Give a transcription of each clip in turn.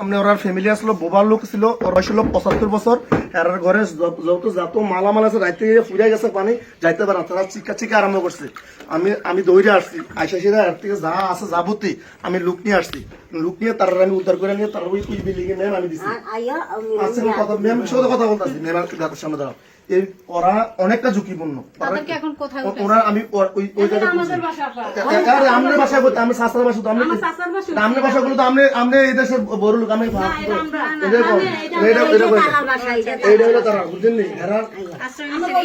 আপনি ওর ফ্যামিলি আসলো বোবার লোক ছিল ওর বয়স হলো পঁচাত্তর বছর। এর ঘরে যত যত মালা মালামাল আছে রাইতে ফুরিয়ে গেছে পানি যাইতে পারে তারা চিকা চিকা আরম্ভ করছে। আমি আমি দৌড়ে আসছি আইসা সেরা আর থেকে যা আছে যাবতি আমি লুক নিয়ে আসছি। লুক নিয়ে তারা আমি উদ্ধার করে নিয়ে তারা ওই বিল্ডিং এ ম্যাম আমি দিছি। আচ্ছা কথা ম্যাম সাথে কথা বলতেছি। ম্যাম আর সামনে দাঁড়াও। এই ওরা অনেকটা ঝুঁকিপূর্ণ। এখন কোথায় ওরা আমি ওই জায়গায় আরে আমি তো গুলো আমনে আমনে এই দেশের বড় লোক আমি এটা এটা এটা এটা বল তালার বাসা এটা এইটা হলো তারা বুঝলেন নি? এরা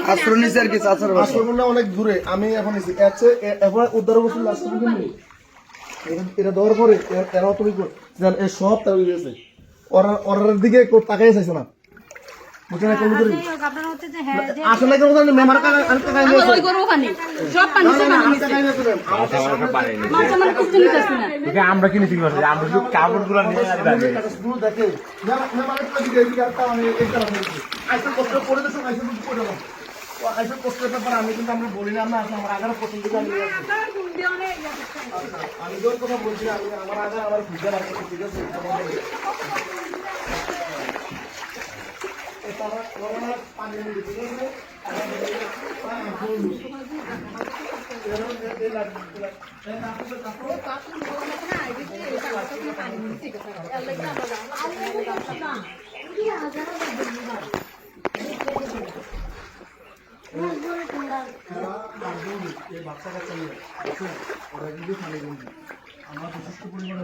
আশ্রয় নিছে আর কি অনেক দূরে। আমি এখন এসেছি আছে এবার উদ্ধার অবস্থা লাস্ট বুঝলেন নি? এটা- দেওয়ার পরে তুমি সব তার গেছে ওরা ওরার দিকে তাকাই চাইছে না। বুঝলেন কোন করে? আপনারা হচ্ছে যে হ্যাঁ যে আসলে কেন মেমার ওই গরু সব পানি সব পানি। মাছ আমার কিছু নিতেছি না। তোকে আমরা কিনে পারছি আমরা শুধু কাপড়গুলো নিয়ে আর দাঁড়িয়ে শুধু দেখে। মেমা- মেমার একটা দিকে এদিকে একটা আমি এইটা আইসা কষ্ট করে দেছো, আইসা কিন্তু করে দাও। আইসা কষ্টের ব্যাপার আমি কিন্তু আমরা বলি না, আমরা আমার আগার পছন্দ করে আমি নিয়ে আচ্ছা, আমি যখন কথা বলছি আমি আমার আগে আমার খুঁজে রাখব ঠিক আছে? বাচ্চা আমরা যথেষ্ট পরিমাণে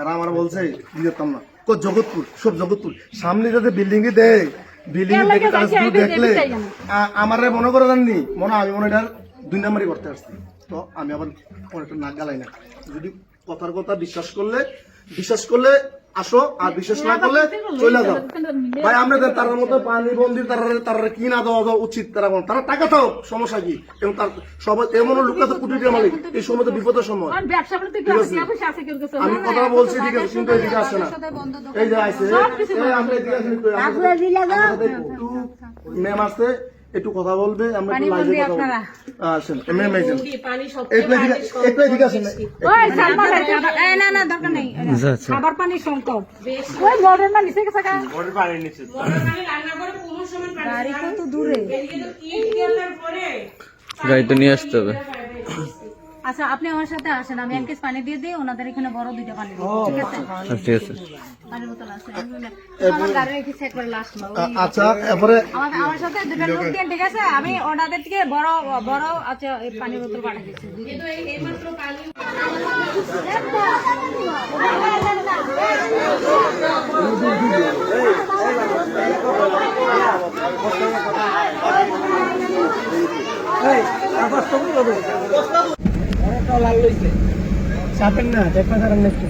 এরা আমার বলছে দিতাম না। কো জগৎপুর সব জগৎপুর। সামনে যাতে বিল্ডিং দেয় বিল্ডিং দেখে দেখলে আমার আমারে মনে করে জাননি মনে আমি মনে হয় এটা দুই নাম্বারই করতে আসছি। তো আমি আবার অনেকটা নাক গালাই না। যদি কথার কথা বিশ্বাস করলে বিশ্বাস করলে আসো আর বিশ্বাস না করলে চলে যাও। ভাই আমরা তার মধ্যে পানি বন্দি তারা তারা কি না দেওয়া দেওয়া উচিত তারা তারা টাকা দাও সমস্যা কি? এবং তার সবাই এমন লোক তো কোটি টাকা মালিক। এই সময় তো বিপদের সময়। আছে। আমি কথা বলছি ঠিক আছে কিন্তু এদিকে আসছে না। এই যে আসছে আমরা এদিকে একটু ম্যাম আসছে একটু কথা বলবে আমরা একটু লাইভে বলবে কথা বলব। আসেন ম্যাম আইছেন একটু একটু এদিকে আসেন। ওই সালমান এই না না দরকার নেই। খাবার পানি সংকট। ওই মডেল না নিচে। গেছে কা ওর পানি নিচে গাড়ি কত দূরে। গাড়ি তো নিয়ে আসতে হবে। আচ্ছা আপনি আমার সাথে আসেন। আমি এক কেস পানি দিয়ে দিই ওনাদের এখানে বড় দুইটা পানি ঠিক আছে? আচ্ছা, ঠিক আছে। করে লাস্ট আচ্ছা এরপরে আমার সাথে দুটো লোক ঠিক আছে? আমি ওনাদের থেকে বড় বড় আচ্ছা পানির বোতল পাঠিয়ে দিচ্ছি। চাপেন না দেখা করেন না একটু